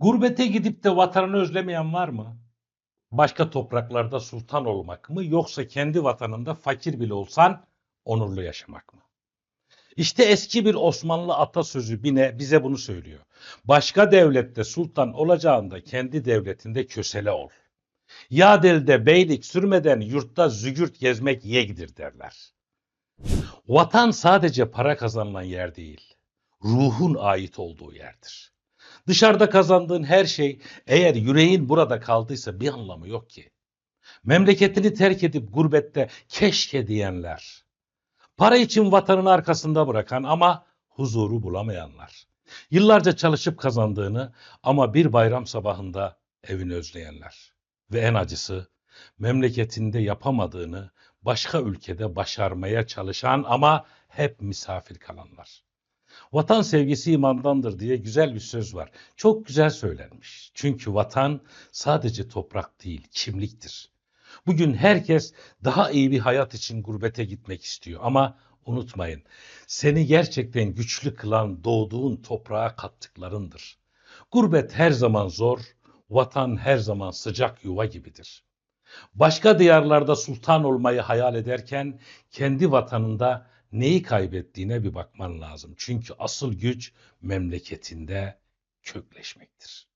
Gurbete gidip de vatanını özlemeyen var mı? Başka topraklarda sultan olmak mı yoksa kendi vatanında fakir bile olsan onurlu yaşamak mı? İşte eski bir Osmanlı atasözü bine bize bunu söylüyor. Başka devlette sultan olacağında kendi devletinde kösele ol. Yadel'de beylik sürmeden yurtta zügürt gezmek yegidir derler. Vatan sadece para kazanılan yer değil, ruhun ait olduğu yerdir. Dışarıda kazandığın her şey eğer yüreğin burada kaldıysa bir anlamı yok ki. Memleketini terk edip gurbette keşke diyenler. Para için vatanını arkasında bırakan ama huzuru bulamayanlar. Yıllarca çalışıp kazandığını ama bir bayram sabahında evini özleyenler. Ve en acısı memleketinde yapamadığını başka ülkede başarmaya çalışan ama hep misafir kalanlar. Vatan sevgisi imandandır diye güzel bir söz var. Çok güzel söylenmiş. Çünkü vatan sadece toprak değil, kimliktir. Bugün herkes daha iyi bir hayat için gurbete gitmek istiyor ama unutmayın seni gerçekten güçlü kılan doğduğun toprağa kattıklarındır. Gurbet her zaman zor, vatan her zaman sıcak yuva gibidir. Başka diyarlarda sultan olmayı hayal ederken kendi vatanında neyi kaybettiğine bir bakman lazım. Çünkü asıl güç memleketinde kökleşmektir.